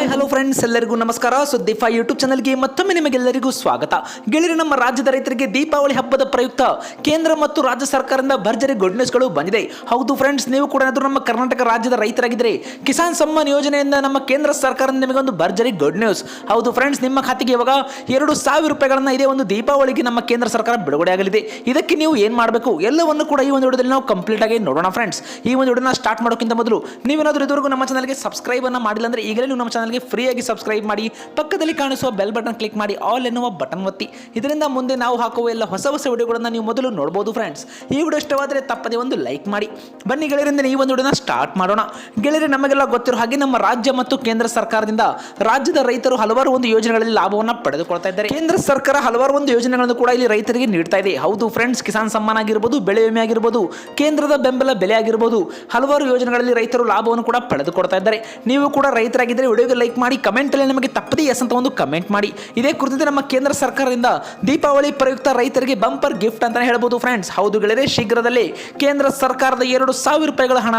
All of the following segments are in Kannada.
ಹಾಯ್ ಹಲೋ ಫ್ರೆಂಡ್ಸ್ ಎಲ್ಲರಿಗೂ ನಮಸ್ಕಾರ. ಸುದ್ದಿ ಫೈ ಯೂಟ್ಯೂಬ್ ಚಾನಲ್ಗೆ ಮತ್ತೊಮ್ಮೆ ನಿಮಗೆಲ್ಲರಿಗೂ ಸ್ವಾಗತ. ಗೆಳೆಯರು, ನಮ್ಮ ರಾಜ್ಯದ ರೈತರಿಗೆ ದೀಪಾವಳಿ ಹಬ್ಬದ ಪ್ರಯುಕ್ತ ಕೇಂದ್ರ ಮತ್ತು ರಾಜ್ಯ ಸರ್ಕಾರದಿಂದ ಭರ್ಜರಿ ಗುಡ್ ನ್ಯೂಸ್ಗಳು ಬಂದಿದೆ. ಹೌದು ಫ್ರೆಂಡ್ಸ್ ನೀವು ಕೂಡ ನಮ್ಮ ಕರ್ನಾಟಕ ರಾಜ್ಯದ ರೈತರಾಗಿದ್ದರೆ ಕಿಸಾನ್ ಸಮ್ಮಾನ್ ಯೋಜನೆಯಿಂದ ನಮ್ಮ ಕೇಂದ್ರ ಸರ್ಕಾರದಿಂದ ಒಂದು ಭರ್ಜರಿ ಗುಡ್ ನ್ಯೂಸ್ ಹೌದು ಫ್ರೆಂಡ್ಸ್ ನಿಮ್ಮ ಖಾತೆಗೆ ಇವಾಗ ಎರಡು ಸಾವಿರ ರೂಪಾಯಿಗಳನ್ನ ಇದೇ ಒಂದು ದೀಪಾವಳಿಗೆ ನಮ್ಮ ಕೇಂದ್ರ ಸರ್ಕಾರ ಬಿಡುಗಡೆ ಆಗಲಿದೆ. ಇದಕ್ಕೆ ನೀವು ಏನು ಮಾಡಬೇಕು? ಎಲ್ಲವನ್ನು ಕೂಡ ಈ ಒಂದು ವಿಡಿಯೋದಲ್ಲಿ ನಾವು ಕಂಪ್ಲೀಟ್ ಆಗಿ ನೋಡೋಣ ಫ್ರೆಂಡ್ಸ್ ಈ ಒಂದು ವಿಡಿಯೋನ ಸ್ಟಾರ್ಟ್ ಮಾಡೋಕ್ಕಿಂತ ಮೊದಲು ನೀವೇನಾದರೂ ಇದುವರೆಗೂ ನಮ್ಮ ಚಾನಲ್ಗೆ ಸಬ್ಸ್ಕ್ರೈಬ್ ಅನ್ನು ಮಾಡಿಲ್ಲ ಅಂದರೆ ಈಗಲೇ ನೀವು ನಮ್ಮ ಚಾನಲ್ಗೆ ಫ್ರೀಯಾಗಿ ಸಬ್ಸ್ಕ್ರೈಬ್ ಮಾಡಿ, ಪಕ್ಕದಲ್ಲಿ ಕಾಣಿಸುವ ಬೆಲ್ ಬಟನ್ ಕ್ಲಿಕ್ ಮಾಡಿ ಆಲ್ ಎನ್ನುವ ಬಟನ್ ಒತ್ತಿ. ಇದರಿಂದ ಮುಂದೆ ನಾವು ಹಾಕುವ ಎಲ್ಲ ಹೊಸ ಹೊಸ ವಿಡಿಯೋಗಳನ್ನು ನೀವು ಮೊದಲು ನೋಡಬಹುದು ಫ್ರೆಂಡ್ಸ್ ಈ ವಿಡಿಯೋ ಇಷ್ಟವಾದರೆ ತಪ್ಪದೆ ಒಂದು ಲೈಕ್ ಮಾಡಿ. ಬನ್ನಿ ಗೆಳೆಯರಿಂದ ಈ ಒಂದು ವಿಡಿಯೋನ ಸ್ಟಾರ್ಟ್ ಮಾಡೋಣ. ಗೆಳೆಯರೆ, ನಮಗೆಲ್ಲ ಗೊತ್ತಿರೋ ಹಾಗೆ ನಮ್ಮ ರಾಜ್ಯ ಮತ್ತು ಕೇಂದ್ರ ಸರ್ಕಾರದಿಂದ ರಾಜ್ಯದ ರೈತರು ಹಲವಾರು ಒಂದು ಯೋಜನೆಗಳಲ್ಲಿ ಲಾಭವನ್ನು ಪಡೆದುಕೊಳ್ತಾ ಇದ್ದಾರೆ. ಕೇಂದ್ರ ಸರ್ಕಾರ ಹಲವಾರು ಒಂದು ಯೋಜನೆಗಳನ್ನು ಕೂಡ ಇಲ್ಲಿ ರೈತರಿಗೆ ನೀಡ್ತಾ ಇದೆ. ಹೌದು ಫ್ರೆಂಡ್ಸ್ ಕಿಸಾನ್ ಸಮ್ಮಾನ್ ಆಗಿರ್ಬೋದು, ಬೆಳೆ ವಿಮೆ ಆಗಿರ್ಬೋದು, ಕೇಂದ್ರದ ಬೆಂಬಲ ಬೆಲೆ ಆಗಿರ್ಬೋದು, ಹಲವಾರು ಯೋಜನೆಗಳಲ್ಲಿ ರೈತರು ಲಾಭವನ್ನು ಕೂಡ ಪಡೆದುಕೊಡ್ತಾ ಇದ್ದಾರೆ. ನೀವು ಕೂಡ ರೈತರಾಗಿದ್ದರೆ ವಿಡಿಯೋಗೆ ಲೈಕ್ ಮಾಡಿ ಕಮೆಂಟ್ ಅಲ್ಲಿ ನಮಗೆ ತಪ್ಪದೇ ಎಸ್ ಅಂತ ಒಂದು ಕಮೆಂಟ್ ಮಾಡಿ. ಇದೇ ಕುರಿತಂತೆ ನಮ್ಮ ಕೇಂದ್ರ ಸರ್ಕಾರದಿಂದ ದೀಪಾವಳಿ ಪ್ರಯುಕ್ತ ರೈತರಿಗೆ ಬಂಪರ್ ಗಿಫ್ಟ್ ಅಂತ ಹೇಳ್ಬೋದು ಫ್ರೆಂಡ್ಸ್ ಹೌದು ಗೆಳೆಯರೆ, ಶೀಘ್ರದಲ್ಲೇ ಕೇಂದ್ರ ಸರ್ಕಾರದ ಎರಡು ಸಾವಿರ ರೂಪಾಯಿಗಳ ಹಣ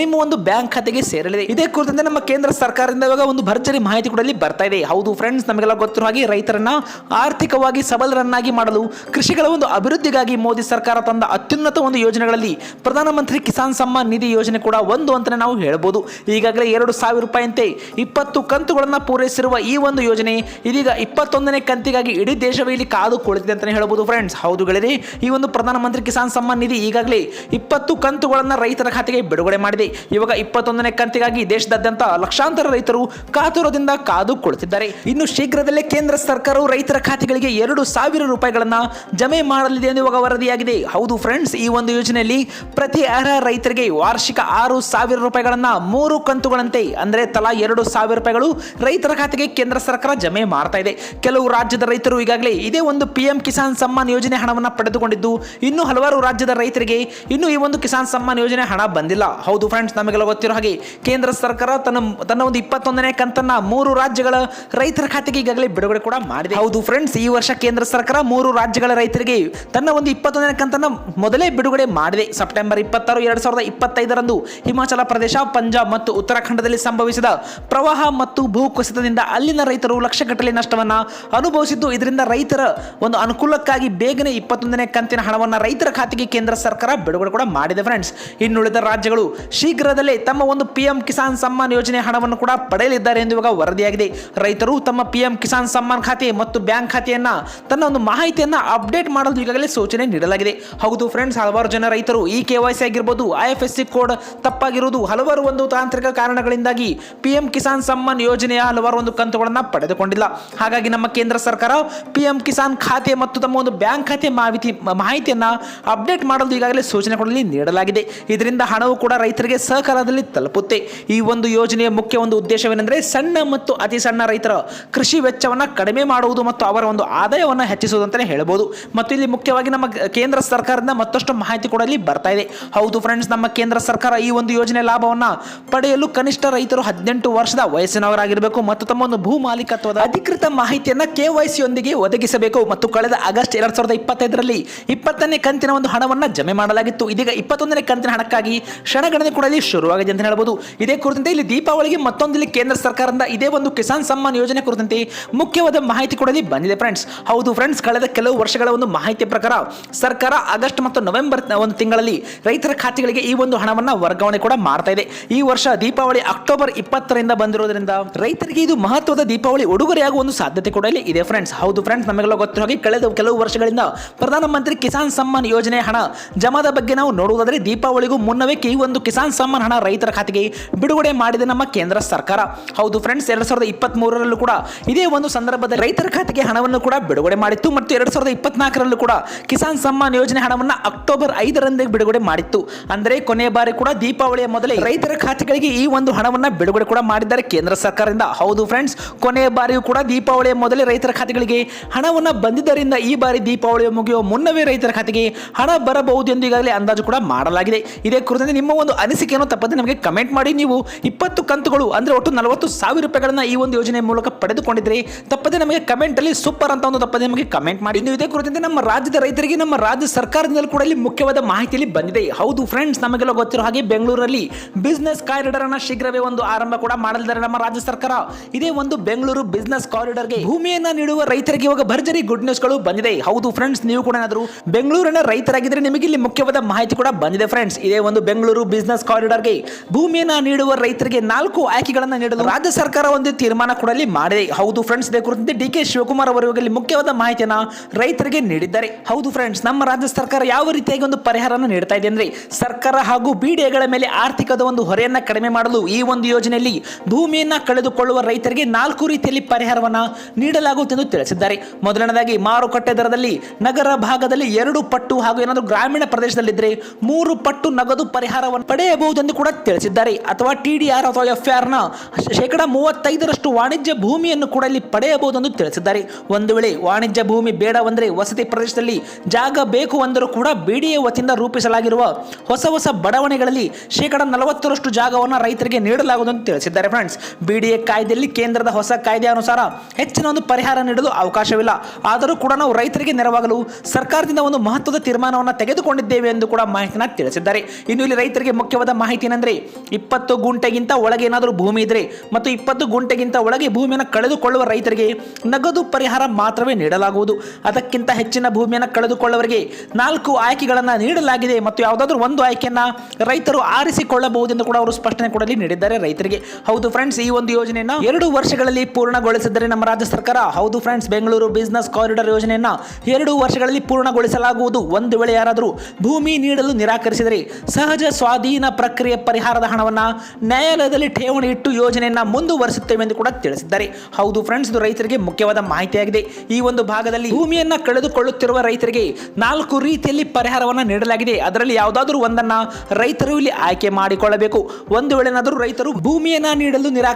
ನಿಮ್ಮ ಒಂದು ಬ್ಯಾಂಕ್ ಖಾತೆಗೆ ಸೇರಲಿದೆ. ಇದೇ ಕುರಿತಂತೆ ನಮ್ಮ ಕೇಂದ್ರ ಸರ್ಕಾರದಿಂದ ಇವಾಗ ಒಂದು ಭರ್ಜರಿ ಮಾಹಿತಿ ಕೂಡ ಇಲ್ಲಿ ಬರ್ತಾ ಇದೆ. ಹೌದು ಫ್ರೆಂಡ್ಸ್ ನಮಗೆಲ್ಲ ಗೊತ್ತಿರುವ ಹಾಗೆ ರೈತರನ್ನ ಆರ್ಥಿಕವಾಗಿ ಸಬಲರನ್ನಾಗಿ ಮಾಡಲು ಕೃಷಿಗಳ ಒಂದು ಅಭಿವೃದ್ಧಿಗಾಗಿ ಮೋದಿ ಸರ್ಕಾರ ತಂದ ಅತ್ಯುನ್ನತ ಒಂದು ಯೋಜನೆಗಳಲ್ಲಿ ಪ್ರಧಾನಮಂತ್ರಿ ಕಿಸಾನ್ ಸಮ್ಮಾನ್ ನಿಧಿ ಯೋಜನೆ ಕೂಡ ಒಂದು ಅಂತಾನೆ ನಾವು ಹೇಳ್ಬೋದು. ಈಗಾಗಲೇ ಎರಡು ಸಾವಿರ ರೂಪಾಯಿಯಂತೆ ಇಪ್ಪತ್ತು ಕಂತುಗಳನ್ನು ಪೂರೈಸಿರುವ ಈ ಒಂದು ಯೋಜನೆ ಇದೀಗ ಇಪ್ಪತ್ತೊಂದನೇ ಕಂತಿಗಾಗಿ ಇಡೀ ದೇಶವೇ ಇಲ್ಲಿ ಕಾದು ಕುಳಿತಿದೆ ಅಂತಲೇ ಹೇಳಬಹುದು ಫ್ರೆಂಡ್ಸ್ ಹೌದು ಗೆಳೆಯರಿ, ಈ ಒಂದು ಪ್ರಧಾನಮಂತ್ರಿ ಕಿಸಾನ್ ಸಮ್ಮಾನ್ ನಿಧಿ ಈಗಾಗಲೇ ಇಪ್ಪತ್ತು ಕಂತುಗಳನ್ನು ರೈತರ ಖಾತೆಗೆ ಬಿಡುಗಡೆ ಮಾಡಿದೆ. ಇವಾಗ ಇಪ್ಪತ್ತೊಂದನೇ ಕಂತಿಗಾಗಿ ದೇಶದಾದ್ಯಂತ ಲಕ್ಷಾಂತರ ರೈತರು ಕಾತುರದಿಂದ ಕಾದು ಕುಳಿತಿದ್ದಾರೆ. ಇನ್ನು ಶೀಘ್ರದಲ್ಲೇ ಕೇಂದ್ರ ಸರ್ಕಾರವು ರೈತರ ಖಾತೆಗಳಿಗೆ ಎರಡು ಸಾವಿರ ರೂಪಾಯಿಗಳನ್ನು ಜಮೆ ಮಾಡಲಿದೆ ಎಂದು ಇವಾಗ ವರದಿಯಾಗಿದೆ. ಹೌದು ಫ್ರೆಂಡ್ಸ್ ಈ ಒಂದು ಯೋಜನೆಯಲ್ಲಿ ಪ್ರತಿ ಅರ್ಹ ರೈತರಿಗೆ ವಾರ್ಷಿಕ ಆರು ಸಾವಿರ ರೂಪಾಯಿಗಳನ್ನು ಮೂರು ಕಂತುಗಳಂತೆ, ಅಂದರೆ ತಲಾ ಎರಡು ಸಾವಿರ ರೂಪಾಯಿಗಳು ರೈತರ ಖಾತೆಗೆ ಕೇಂದ್ರ ಸರ್ಕಾರ ಜಮೆ ಮಾಡ್ತಾ ಇದೆ. ಕೆಲವು ರಾಜ್ಯದ ರೈತರು ಈಗಾಗಲೇ ಇದೇ ಒಂದು ಪಿಎಂ ಕಿಸಾನ್ ಸಮ್ಮಾನ್ ಯೋಜನೆ ಹಣವನ್ನು ಪಡೆದುಕೊಂಡಿದ್ದು, ಇನ್ನು ಹಲವಾರು ರಾಜ್ಯದ ರೈತರಿಗೆ ಇನ್ನು ಈ ಒಂದು ಕಿಸಾನ್ ಸಮ್ಮಾನ್ ಯೋಜನೆ ಹಣ ಬಂದಿಲ್ಲ. ಹೌದು ಫ್ರೆಂಡ್ಸ್ ನಮಗೆಲ್ಲ ಗೊತ್ತಿರೋ ಹಾಗೆ ಕೇಂದ್ರ ಸರ್ಕಾರ ತನ್ನ ತನ್ನ ಒಂದು ಇಪ್ಪತ್ತೊಂದನೇ ಕಂತನ್ನ ಮೂರು ರಾಜ್ಯಗಳ ರೈತರ ಖಾತೆಗೆ ಈಗಾಗಲೇ ಬಿಡುಗಡೆ ಕೂಡ ಮಾಡಿದೆ. ಹೌದು ಫ್ರೆಂಡ್ಸ್ ಈ ವರ್ಷ ಕೇಂದ್ರ ಸರ್ಕಾರ ಮೂರು ರಾಜ್ಯಗಳ ರೈತರಿಗೆ ತನ್ನ ಒಂದು ಇಪ್ಪತ್ತೊಂದನೇ ಕಂತನ್ನ ಮೊದಲೇ ಬಿಡುಗಡೆ ಮಾಡಿದೆ. ಸೆಪ್ಟೆಂಬರ್ ಇಪ್ಪತ್ತಾರು, ಎರಡ್ ಸಾವಿರದ ಇಪ್ಪತ್ತೈದರಂದು ಹಿಮಾಚಲ ಪ್ರದೇಶ, ಪಂಜಾಬ್ ಮತ್ತು ಉತ್ತರಾಖಂಡದಲ್ಲಿ ಸಂಭವಿಸಿದ ಪ್ರವಾಹ ಮತ್ತು ಭೂಕುಸಿತದಿಂದ ಅಲ್ಲಿನ ರೈತರು ಲಕ್ಷಗಟ್ಟಲೆ ನಷ್ಟವನ್ನು ಅನುಭವಿಸಿದ್ದು. ಇದರಿಂದ ರೈತರ ಒಂದು ಅನುಕೂಲಕ್ಕಾಗಿ ಬೇಗನೆ ಇಪ್ಪತ್ತೊಂದನೇ ಕಂತಿನ ಹಣವನ್ನು ರೈತರ ಖಾತೆಗೆ ಕೇಂದ್ರ ಸರ್ಕಾರ ಬಿಡುಗಡೆ ಕೂಡ ಮಾಡಿದೆ ಫ್ರೆಂಡ್ಸ್ ಇನ್ನುಳಿದ ರಾಜ್ಯಗಳು ಶೀಘ್ರದಲ್ಲೇ ತಮ್ಮ ಒಂದು ಪಿ ಎಂ ಕಿಸಾನ್ ಸಮ್ಮಾನ್ ಯೋಜನೆ ಹಣವನ್ನು ಕೂಡ ಪಡೆಯಲಿದ್ದಾರೆ ಎಂದು ಇವಾಗ ವರದಿಯಾಗಿದೆ. ರೈತರು ತಮ್ಮ ಪಿ ಎಂ ಕಿಸಾನ್ ಸಮ್ಮಾನ್ ಖಾತೆ ಮತ್ತು ಬ್ಯಾಂಕ್ ಖಾತೆಯನ್ನು ತನ್ನ ಒಂದು ಮಾಹಿತಿಯನ್ನು ಅಪ್ಡೇಟ್ ಮಾಡಲು ಈಗಾಗಲೇ ಸೂಚನೆ ನೀಡಲಾಗಿದೆ. ಹೌದು ಫ್ರೆಂಡ್ಸ್ ಹಲವಾರು ಜನ ರೈತರು ಈ ಕೆ ವೈ ಸಿ ಆಗಿರ್ಬೋದು, I F S C code ತಪ್ಪಾಗಿರುವುದು ಹಲವಾರು ಒಂದು ತಾಂತ್ರಿಕ ಕಾರಣಗಳಿಂದಾಗಿ ಪಿ ಎಂ ಕಿಸಾನ್ ಸಮ್ಮಾನ್ ಯೋಜನೆಯ ಹಲವಾರು ಒಂದು ಕಂತುಗಳನ್ನು ಪಡೆದುಕೊಂಡಿಲ್ಲ. ಹಾಗಾಗಿ ನಮ್ಮ ಕೇಂದ್ರ ಸರ್ಕಾರ ಪಿ ಎಂ ಕಿಸಾನ್ ಖಾತೆ ಮತ್ತು ತಮ್ಮ ಒಂದು ಬ್ಯಾಂಕ್ ಖಾತೆ ಮಾಹಿತಿ, ಮಾಹಿತಿಯನ್ನ ಅಪ್ಡೇಟ್ ಮಾಡಲು ಈಗಾಗಲೇ ಸೂಚನೆ ಕೊಡಲಿ ನೀಡಲಾಗಿದೆ. ಇದರಿಂದ ಹಣವು ಕೂಡ ರೈತರಿಗೆ ಸಹಕಾರದಲ್ಲಿ ತಲುಪುತ್ತೆ. ಈ ಒಂದು ಯೋಜನೆಯ ಮುಖ್ಯ ಒಂದು ಉದ್ದೇಶವೇನೆಂದರೆ ಸಣ್ಣ ಮತ್ತು ಅತಿ ಸಣ್ಣ ರೈತರ ಕೃಷಿ ವೆಚ್ಚವನ್ನು ಕಡಿಮೆ ಮಾಡುವುದು ಮತ್ತು ಅವರ ಒಂದು ಆದಾಯವನ್ನು ಹೆಚ್ಚಿಸುವುದು ಅಂತಲೇ ಹೇಳಬಹುದು ಮತ್ತು ಇಲ್ಲಿ ಮುಖ್ಯವಾಗಿ ನಮ್ಮ ಕೇಂದ್ರ ಸರ್ಕಾರದಿಂದ ಮತ್ತಷ್ಟು ಮಾಹಿತಿ ಕೂಡ ಇಲ್ಲಿ ಬರ್ತಾ ಇದೆ. ಹೌದು ಫ್ರೆಂಡ್ಸ್ ನಮ್ಮ ಕೇಂದ್ರ ಸರ್ಕಾರ ಈ ಒಂದು ಯೋಜನೆ ಲಾಭವನ್ನು ಪಡೆಯಲು ಕನಿಷ್ಠ ರೈತರು ಹದಿನೆಂಟು ವರ್ಷದ ವಯಸ್ಸಿನವರಾಗಿರಬೇಕು ಮತ್ತು ತಮ್ಮ ಒಂದು ಭೂ ಮಾಲೀಕತ್ವದ ಅಧಿಕೃತ ಮಾಹಿತಿಯನ್ನು ಕೆ ವೈ ಒದಗಿಸಬೇಕು. ಮತ್ತು ಕಳೆದ ಆಗಸ್ಟ್ ಎರಡ್ ಸಾವಿರದ ಇಪ್ಪತ್ತೈದರಲ್ಲಿ ಇಪ್ಪತ್ತನೇ ಕಂತಿನ ಒಂದು ಹಣವನ್ನು ಜಮೆ ಮಾಡಲಾಗಿತ್ತು. ಇದೀಗ ಇಪ್ಪತ್ತೊಂದನೇ ಕಂತಿನ ಹಣಕ್ಕಾಗಿ ಕ್ಷಣಗಣನೆ ಕೂಡ ಇಲ್ಲಿ ಶುರುವಾಗಿದೆ ಅಂತ ಹೇಳಬಹುದು ಇದೇ ಕುರಿತಂತೆ ಇಲ್ಲಿ ದೀಪಾವಳಿಗೆ ಮತ್ತೊಂದು ಇಲ್ಲಿ ಕೇಂದ್ರ ಸರ್ಕಾರದಿಂದ ಇದೇ ಒಂದು ಕಿಸಾನ್ ಸಮ್ಮಾನ್ ಯೋಜನೆ ಕುರಿತಂತೆ ಮುಖ್ಯವಾದ ಮಾಹಿತಿ ಕೂಡ ಇಲ್ಲಿ ಬಂದಿದೆ ಫ್ರೆಂಡ್ಸ್ ಹೌದು ಫ್ರೆಂಡ್ಸ್ ಕಳೆದ ಕೆಲವು ವರ್ಷಗಳ ಒಂದು ಮಾಹಿತಿ ಪ್ರಕಾರ ಸರ್ಕಾರ ಆಗಸ್ಟ್ ಮತ್ತು ನವೆಂಬರ್ ಒಂದು ತಿಂಗಳಲ್ಲಿ ರೈತರ ಖಾತೆಗಳಿಗೆ ಈ ಒಂದು ಹಣವನ್ನ ವರ್ಗಾವಣೆ ಕೂಡ ಮಾಡ್ತಾ ಇದೆ. ಈ ವರ್ಷ ದೀಪಾವಳಿ ಅಕ್ಟೋಬರ್ ಇಪ್ಪತ್ತರಿಂದ ಬಂದಿರೋದ್ರಿಂದ ರೈತರಿಗೆ ಇದು ಮಹತ್ವದ ದೀಪಾವಳಿ, ಉಡುಗೊರೆಯಾಗುವ ಒಂದು ಸಾಧ್ಯತೆ ಕೂಡ ಇಲ್ಲಿ ಇದೆ ಫ್ರೆಂಡ್ಸ್ ಹೌದು ಫ್ರೆಂಡ್ಸ್ ನಮಗೆಲ್ಲ ಗೊತ್ತಿರೋ ಹಾಗೆ ಕಳೆದ ಕೆಲವು ವರ್ಷಗಳಿಂದ ಪ್ರಧಾನಮಂತ್ರಿ ಕಿಸಾನ್ ಸಮ್ಮಾನ್ ಯೋಜನೆ ಹಣ ಜಮಾದ ಬಗ್ಗೆ ನಾವು ನೋಡುವುದಾದರೆ ದೀಪಾವಳಿಗೂ ಮುನ್ನವೇ ಈ ಒಂದು ಕಿಸಾನ್ ಸಮ್ಮಾನ್ ಹಣ ರೈತರ ಖಾತೆಗೆ ಬಿಡುಗಡೆ ಮಾಡಿದೆ ನಮ್ಮ ಕೇಂದ್ರ ಸರ್ಕಾರ. ಹೌದು ಫ್ರೆಂಡ್ಸ್ ಎರಡ್ ಸಾವಿರದ ಇಪ್ಪತ್ತ್ ಮೂರರಲ್ಲೂ ಕೂಡ ಇದೇ ಒಂದು ಸಂದರ್ಭದಲ್ಲಿ ರೈತರ ಖಾತೆಗೆ ಹಣವನ್ನು ಕೂಡ ಬಿಡುಗಡೆ ಮಾಡಿತ್ತು ಮತ್ತು ಎರಡ್ ಸಾವಿರದ ಇಪ್ಪತ್ನಾಲ್ಕರಲ್ಲೂ ಕೂಡ ಕಿಸಾನ್ ಸಮ್ಮಾನ್ ಯೋಜನೆ ಹಣವನ್ನು ಅಕ್ಟೋಬರ್ ಐದರಂದೇ ಬಿಡುಗಡೆ ಮಾಡಿತ್ತು. ಅಂದರೆ ಕೊನೆಯ ಬಾರಿ ಕೂಡ ದೀಪಾವಳಿಯ ಮೊದಲೇ ರೈತರ ಖಾತೆಗಳಿಗೆ ಈ ಒಂದು ಹಣವನ್ನು ಬಿಡುಗಡೆ ಕೂಡ ಮಾಡಿದ್ದಾರೆ ಕೇಂದ್ರ ಸರ್ಕಾರದಿಂದ. ಹೌದು ಫ್ರೆಂಡ್ಸ್ ಕೊನೆಯ ಬಾರಿಯೂ ಕೂಡ ದೀಪಾವಳಿಯ ಮೊದಲೇ ರೈತರ ಖಾತೆಗಳಿಗೆ ಹಣವನ್ನು ಬಂದಿದ್ದರಿಂದ ಈ ಬಾರಿ ದೀಪಾವಳಿಯ ಮುಗಿಯುವ ಮುನ್ನವೇ ರೈತರ ಖಾತೆಗೆ ಹಣ ಬರಬಹುದು ಎಂದು ಈಗಾಗಲೇ ಅಂದಾಜು ಕೂಡ ಮಾಡಲಾಗಿದೆ. ಇದೇ ಕುರಿತಂತೆ ನಿಮ್ಮ ಒಂದು ಅನಿಸಿಕೆಯನ್ನು ತಪ್ಪದೆ ನಮಗೆ ಕಮೆಂಟ್ ಮಾಡಿ. ನೀವು ಇಪ್ಪತ್ತು ಕಂತುಗಳು ಅಂದರೆ ಒಟ್ಟು ನಲವತ್ತು ಸಾವಿರ ರೂಪಾಯಿಗಳನ್ನು ಈ ಒಂದು ಯೋಜನೆ ಮೂಲಕ ಪಡೆದುಕೊಂಡಿದ್ದರೆ ತಪ್ಪದೆ ನಮಗೆ ಕಮೆಂಟ್ ಅಲ್ಲಿ ಸೂಪರ್ ಅಂತ ಒಂದು ತಪ್ಪದೆ ನಮಗೆ ಕಮೆಂಟ್ ಮಾಡಿ. ನೀವು ಇದೇ ಕುರಿತಂತೆ ನಮ್ಮ ರಾಜ್ಯದ ರೈತರಿಗೆ, ನಮ್ಮ ರಾಜ್ಯ ಸರ್ಕಾರದಿಂದಲೂ ಕೂಡ ಇಲ್ಲಿ ಮುಖ್ಯವಾದ ಮಾಹಿತಿಯಲ್ಲಿ ಬಂದಿದೆ. ಹೌದು ಫ್ರೆಂಡ್ಸ್ ನಮಗೆಲ್ಲ ಗೊತ್ತಿರೋ ಹಾಗೆ ಬೆಂಗಳೂರಲ್ಲಿ ಬಿಸ್ನೆಸ್ ಕಾರಿಡಾರ್ ಅನ್ನ ಶೀಘ್ರವೇ ಒಂದು ಆರಂಭ ಕೂಡ ಮಾಡಲಿದ್ದಾರೆ ನಮ್ಮ ರಾಜ್ಯ ಸರ್ಕಾರ ಇದೇ ಒಂದು ಬೆಂಗಳೂರು ಬಿಸ್ನೆಸ್ ಕಾರಿಡಾರ್ಗೆ ಭೂಮಿಯನ್ನ ನೀಡುವ ರೈತರಿಗೆ ಇವಾಗ ಭರ್ಜರಿ ಗುಡ್ ನ್ಯೂಸ್ಗಳು ಬಂದಿದೆ. ಹೌದು ಫ್ರೆಂಡ್ಸ್ ನೀವು ಕೂಡ ಏನಾದರೂ ಬೆಂಗಳೂರಿನ ರೈತರಾಗಿದ್ರೆ ನಿಮಗೆ ಇಲ್ಲಿ ಮುಖ್ಯವಾದ ಮಾಹಿತಿ ಕೂಡ ಬಂದಿದೆ ಫ್ರೆಂಡ್ಸ್ ಇದೇ ಒಂದು ಬೆಂಗಳೂರು ಬಿಸ್ನೆಸ್ ಕಾರಿಡಾರ್ಗೆ ಭೂಮಿಯನ್ನ ನೀಡುವ ರೈತರಿಗೆ ನಾಲ್ಕು ಆಯ್ಕೆಗಳನ್ನು ನೀಡಲು ರಾಜ್ಯ ಸರ್ಕಾರ ಒಂದು ತೀರ್ಮಾನ ಕೂಡ ಇಲ್ಲಿ ಮಾಡಿದೆ. ಹೌದು ಫ್ರೆಂಡ್ಸ್ ಇದೇ ಕುರಿತಂತೆ ಡಿ ಕೆ ಶಿವಕುಮಾರ್ ಅವರು ಇಲ್ಲಿ ಮುಖ್ಯವಾದ ಮಾಹಿತಿಯನ್ನ ರೈತರಿಗೆ ನೀಡಿದ್ದಾರೆ. ಹೌದು ಫ್ರೆಂಡ್ಸ್ ನಮ್ಮ ರಾಜ್ಯ ಸರ್ಕಾರ ಯಾವ ರೀತಿಯಾಗಿ ಒಂದು ಪರಿಹಾರವನ್ನು ನೀಡ್ತಾ ಇದೆ ಅಂದ್ರೆ ಸರ್ಕಾರ ಹಾಗೂ ಬಿಡಿಎಗಳ ಮೇಲೆ ಆರ್ಥಿಕದ ಒಂದು ಹೊರೆಯನ್ನ ಕಡಿಮೆ ಮಾಡಲು ಈ ಒಂದು ಯೋಜನೆಯಲ್ಲಿ ಭೂಮಿಯನ್ನ ಕಳೆದುಕೊಳ್ಳುವ ರೈತರಿಗೆ ನಾಲ್ಕು ರೀತಿಯಲ್ಲಿ ಪರಿಹಾರವನ್ನು ನೀಡಲಾಗುತ್ತೆಂದು ತಿಳಿಸಿದ್ದಾರೆ. ಮೊದಲನೇದಾಗಿ ಮಾರುಕಟ್ಟೆ ದರದಲ್ಲಿ ನಗರ ಭಾಗದಲ್ಲಿ ಎರಡು ಪಟ್ಟು ಹಾಗೂ ಏನಾದರೂ ಗ್ರಾಮೀಣ ಪ್ರದೇಶದಲ್ಲಿದ್ದರೆ ಮೂರು ಪಟ್ಟು ನಗದು ಪರಿಹಾರವನ್ನು ಪಡೆಯಬಹುದು ಎಂದು ಕೂಡ ತಿಳಿಸಿದ್ದಾರೆ. ಅಥವಾ ಟಿ ಡಿ ಆರ್ ಅಥವಾ ಎಫ್ ಆರ್ನ ಶೇಕಡ ಮೂವತ್ತೈದರಷ್ಟು ವಾಣಿಜ್ಯ ಭೂಮಿಯನ್ನು ಕೂಡ ಇಲ್ಲಿ ಪಡೆಯಬಹುದು ಎಂದು ತಿಳಿಸಿದ್ದಾರೆ. ಒಂದು ವೇಳೆ ವಾಣಿಜ್ಯ ಭೂಮಿ ಬೇಡವೆಂದರೆ ವಸತಿ ಪ್ರದೇಶದಲ್ಲಿ ಜಾಗ ಬೇಕು ಅಂದರೂ ಕೂಡ ಬಿಡಿಎ ವತಿಯಿಂದ ರೂಪಿಸಲಾಗಿರುವ ಹೊಸ ಹೊಸ ಬಡಾವಣೆಗಳಲ್ಲಿ ಶೇಕಡ ನಲವತ್ತರಷ್ಟು ಜಾಗವನ್ನು ರೈತರಿಗೆ ನೀಡಲಾಗುವುದು ಅಂತ ತಿಳಿಸಿದ್ದಾರೆ. ಫ್ರೆಂಡ್ಸ್ ಬಿಡಿಎ ಕಾಯ್ದೆಯಲ್ಲಿ ಕೇಂದ್ರದ ಹೊಸ ಕಾಯ್ದೆ ಅನುಸಾರ ಹೆಚ್ಚಿನ ಒಂದು ಪರಿಹಾರ ನೀಡಲು ಅವಕಾಶವಿಲ್ಲ. ಆದರೂ ಕೂಡ ನಾವು ರೈತರಿಗೆ ನೆರವಾಗಲು ಸರ್ಕಾರದಿಂದ ಒಂದು ಮಹತ್ವದ ತೀರ್ಮಾನವನ್ನು ತೆಗೆದುಕೊಂಡಿದ್ದೇವೆ ಎಂದು ಕೂಡ ಮಾಹಿತಿನ ತಿಳಿಸಿದ್ದಾರೆ. ಇನ್ನು ಇಲ್ಲಿ ರೈತರಿಗೆ ಮುಖ್ಯವಾದ ಮಾಹಿತಿ ಏನಂದ್ರೆ, ಇಪ್ಪತ್ತು ಗುಂಟೆಗಿಂತ ಒಳಗೆ ಏನಾದರೂ ಭೂಮಿ ಇದ್ರೆ ಮತ್ತು ಇಪ್ಪತ್ತು ಗುಂಟೆಗಿಂತ ಒಳಗೆ ಭೂಮಿಯನ್ನು ಕಳೆದುಕೊಳ್ಳುವ ರೈತರಿಗೆ ನಗದು ಪರಿಹಾರ ಮಾತ್ರವೇ ನೀಡಲಾಗುವುದು. ಅದಕ್ಕಿಂತ ಹೆಚ್ಚಿನ ಭೂಮಿಯನ್ನು ಕಳೆದುಕೊಳ್ಳುವವರಿಗೆ ನಾಲ್ಕು ಆಯ್ಕೆಗಳನ್ನು ನೀಡಲಾಗಿದೆ ಮತ್ತು ಯಾವುದಾದ್ರೂ ಒಂದು ಆಯ್ಕೆಯನ್ನು ರೈತರು ಆರಿಸಿಕೊಳ್ಳಬಹುದೆಂದು ಕೂಡ ಅವರು ಸ್ಪಷ್ಟನೆ ಕೊಡಲಿ ನೀಡಿದ್ದಾರೆ ರೈತರಿಗೆ. ಹೌದು ಫ್ರೆಂಡ್ಸ್ ಈ ಒಂದು ಯೋಜನೆಯನ್ನ ಎರಡು ವರ್ಷಗಳಲ್ಲಿ ಪೂರ್ಣಗೊಳಿಸಿದರೆ ನಮ್ಮ ರಾಜ್ಯ ಸರ್ಕಾರ. ಹೌದು ಫ್ರೆಂಡ್ಸ್ ಬೆಂಗಳೂರು ಬಿಸಿನೆಸ್ ಕಾರಿಡಾರ್ ಯೋಜನೆಯನ್ನ ಎರಡು ವರ್ಷಗಳಲ್ಲಿ ಪೂರ್ಣಗೊಳಿಸಲಾಗುವುದು. ಒಂದು ವೇಳೆ ಯಾರಾದರೂ ಭೂಮಿ ನೀಡಲು ನಿರಾಕರಿಸಿದರೆ ಸಹಜ ಸ್ವಾಧೀನ ಪ್ರಕ್ರಿಯೆ ಪರಿಹಾರದ ಹಣವನ್ನ ನ್ಯಾಯಾಲಯದಲ್ಲಿ ಠೇವಣಿ ಇಟ್ಟು ಯೋಜನೆಯನ್ನ ಮುಂದುವರಿಸುತ್ತೇವೆ ಎಂದು ಕೂಡ ತಿಳಿಸಿದ್ದಾರೆ. ಹೌದು ಫ್ರೆಂಡ್ಸ್ ಇದು ರೈತರಿಗೆ ಮುಖ್ಯವಾದ ಮಾಹಿತಿಯಾಗಿದೆ. ಈ ಒಂದು ಭಾಗದಲ್ಲಿ ಭೂಮಿಯನ್ನ ಕಳೆದುಕೊಳ್ಳುತ್ತಿರುವ ರೈತರಿಗೆ ನಾಲ್ಕು ರೀತಿಯಲ್ಲಿ ಪರಿಹಾರವನ್ನ ನೀಡಲಾಗಿದೆ. ಅದರಲ್ಲಿ ಯಾವುದಾದ್ರೂ ಒಂದನ್ನ ರೈತರು ಇಲ್ಲಿ ಆಯ್ಕೆ ಮಾಡಿಕೊಳ್ಳಬೇಕು. ಒಂದು ವೇಳೆನಾದರೂ ರೈತರು ಭೂಮಿಯನ್ನ ನೀಡಲು ನಿರಾಕರಿಸಿದರೆ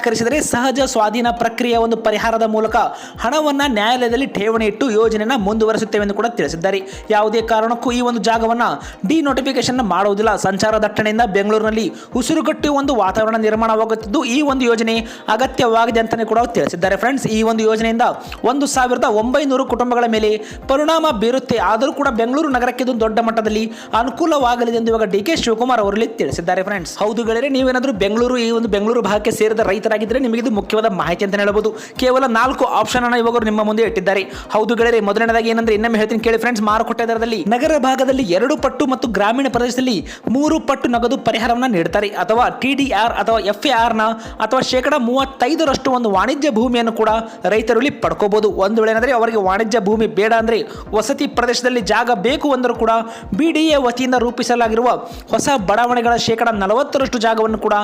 ಸಹಜ ಸ್ವಾಧೀನ ಪ್ರಕ್ರಿಯೆಯ ಒಂದು ಪರಿಹಾರದ ಮೂಲಕ ಹಣವನ್ನು ನ್ಯಾಯಾಲಯದಲ್ಲಿ ಠೇವಣಿ ಇಟ್ಟು ಯೋಜನೆಯನ್ನು ಮುಂದುವರಿಸುತ್ತೇವೆ ಎಂದು ಕೂಡ ತಿಳಿಸಿದ್ದಾರೆ. ಯಾವುದೇ ಕಾರಣಕ್ಕೂ ಈ ಒಂದು ಜಾಗವನ್ನು ಡಿ ನೋಟಿಫಿಕೇಶನ್ ಮಾಡುವುದಿಲ್ಲ. ಸಂಚಾರ ದಟ್ಟಣೆಯಿಂದ ಬೆಂಗಳೂರಿನಲ್ಲಿ ಉಸಿರುಗಟ್ಟಿ ಒಂದು ವಾತಾವರಣ ನಿರ್ಮಾಣವಾಗುತ್ತಿದ್ದು, ಈ ಒಂದು ಯೋಜನೆ ಅಗತ್ಯವಾಗಿದೆ ಅಂತಲೇ ಕೂಡ ತಿಳಿಸಿದ್ದಾರೆ. ಫ್ರೆಂಡ್ಸ್, ಈ ಒಂದು ಯೋಜನೆಯಿಂದ ಒಂದು ಸಾವಿರದ ಒಂಬೈನೂರು ಕುಟುಂಬಗಳ ಮೇಲೆ ಪರಿಣಾಮ ಬೀರುತ್ತೆ. ಆದರೂ ಕೂಡ ಬೆಂಗಳೂರು ನಗರಕ್ಕೆ ಇದು ದೊಡ್ಡ ಮಟ್ಟದಲ್ಲಿ ಅನುಕೂಲವಾಗಲಿದೆ ಎಂದು ಇವಾಗ ಡಿ ಕೆ ಶಿವಕುಮಾರ್ ಅವರಲ್ಲಿ ತಿಳಿಸಿದ್ದಾರೆ. ಫ್ರೆಂಡ್ಸ್, ಹೌದು ಗೆಳೆಯರೆ, ನೀವೇನಾದರೂ ಬೆಂಗಳೂರು, ಈ ಒಂದು ಬೆಂಗಳೂರು ಭಾಗಕ್ಕೆ ಸೇರಿದ ರೈತರಾಗಿದ್ದರೆ ನಿಮಗೆ ಇದು ಮುಖ್ಯವಾದ ಮಾಹಿತಿ ಅಂತ ಹೇಳಬಹುದು ಕೇವಲ ನಾಲ್ಕು ಆಪ್ಷನ್ ಅನ್ನು ಇವಾಗ ನಿಮ್ಮ ಮುಂದೆ ಇಟ್ಟಿದ್ದಾರೆ. ಹೌದು ಗೆಳೆಯರೆ, ಮೊದಲನೇದಾಗಿ ಏನಂದ್ರೆ ಇನ್ನೊಮ್ಮೆ ಹೇಳ್ತೀನಿ ಕೇಳಿ ಫ್ರೆಂಡ್ಸ್ ಮಾರುಕಟ್ಟೆ ದರದಲ್ಲಿ ನಗರ ಭಾಗದಲ್ಲಿ ಎರಡು ಪಟ್ಟು ಮತ್ತು ಗ್ರಾಮೀಣ ಪ್ರದೇಶದಲ್ಲಿ ಮೂರು ಪಟ್ಟು ನಗದು ಪರಿಹಾರವನ್ನು ನೀಡುತ್ತಾರೆ ಅಥವಾ ಟಿ ಡಿ ಆರ್ ಅಥವಾ ಎಫ್ ಎ ಆರ್ನ ಅಥವಾ ಶೇಕಡ ಮೂವತ್ತೈದರಷ್ಟು ಒಂದು ವಾಣಿಜ್ಯ ಭೂಮಿಯನ್ನು ಕೂಡ ರೈತರು ಇಲ್ಲಿ ಪಡ್ಕೋಬಹುದು ಒಂದು ವೇಳೆ ಏನಂದ್ರೆ ಅವರಿಗೆ ವಾಣಿಜ್ಯ ಭೂಮಿ ಬೇಡ ಅಂದ್ರೆ ವಸತಿ ಪ್ರದೇಶದಲ್ಲಿ ಜಾಗ ಬೇಕು ಅಂದರೂ ಕೂಡ ಬಿ ಡಿ ಎ ವತಿಯಿಂದ ರೂಪಿಸಲಾಗಿರುವ ಹೊಸ ಬಡಾವಣೆಗಳ ಶೇಕಡ ನಲವತ್ತರಷ್ಟು ಜಾಗವನ್ನು ಕೂಡ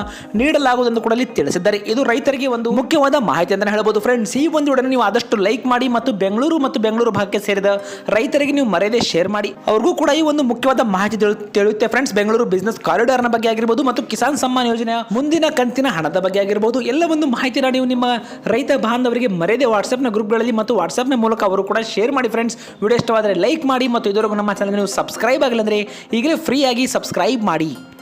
ನೀಡಲಾಗುವುದೆಂದು ಕೂಡ ಇಲ್ಲಿ ತಿಳಿಸಿದ್ದಾರೆ. ಇದು ರೈತರಿಗೆ ಒಂದು ಮುಖ್ಯವಾದ ಮಾಹಿತಿ ಅಂತ ಹೇಳಬಹುದು ಫ್ರೆಂಡ್ಸ್ ಈ ಒಂದು ವಿಡಿಯೋನ ನೀವು ಆದಷ್ಟು ಲೈಕ್ ಮಾಡಿ ಮತ್ತು ಬೆಂಗಳೂರು ಮತ್ತು ಬೆಂಗಳೂರು ಭಾಗಕ್ಕೆ ಸೇರಿದ ರೈತರಿಗೆ ನೀವು ಮರೆಯದೆ ಶೇರ್ ಮಾಡಿ. ಅವ್ರಿಗೂ ಕೂಡ ಈ ಒಂದು ಮುಖ್ಯವಾದ ಮಾಹಿತಿ ತಿಳು- ತಿಳಿಯುತ್ತೆ ಫ್ರೆಂಡ್ಸ್ ಬೆಂಗಳೂರು ಬಿಸ್ನೆಸ್ ಕಾರಿಡಾರ್ನ ಬಗ್ಗೆ ಆಗಿರ್ಬೋದು ಮತ್ತು ಕಿಸಾನ್ ಸಮ್ಮಾನ್ ಯೋಜನೆಯ ಮುಂದಿನ ಕಂತಿನ ಹಣದ ಬಗ್ಗೆ ಆಗಿರ್ಬೋದು. ಎಲ್ಲ ಒಂದು ಮಾಹಿತಿನ ನೀವು ನಿಮ್ಮ ರೈತ ಬಾಂಧವರಿಗೆ ಮರೆಯದೆ ವಾಟ್ಸ್ಆಪ್ನ ಗ್ರೂಪ್ಗಳಲ್ಲಿ ಮತ್ತು ವಾಟ್ಸ್ಆಪ್ನ ಮೂಲಕ ಅವರು ಕೂಡ ಶೇರ್ ಮಾಡಿ ಫ್ರೆಂಡ್ಸ್ ವಿಡಿಯೋ ಇಷ್ಟವಾದರೆ ಲೈಕ್ ಮಾಡಿ ಮತ್ತು ಇದುವರೆಗೂ ನಮ್ಮ ಚಾನಲ್ ನೀವು ಸಬ್ಸ್ಕ್ರೈಬ್ ಆಗಲಿಲ್ಲ ಅಂದರೆ ಈಗಲೇ ಫ್ರೀಯಾಗಿ ಸಬ್ಸ್ಕ್ರೈಬ್ ಮಾಡಿ.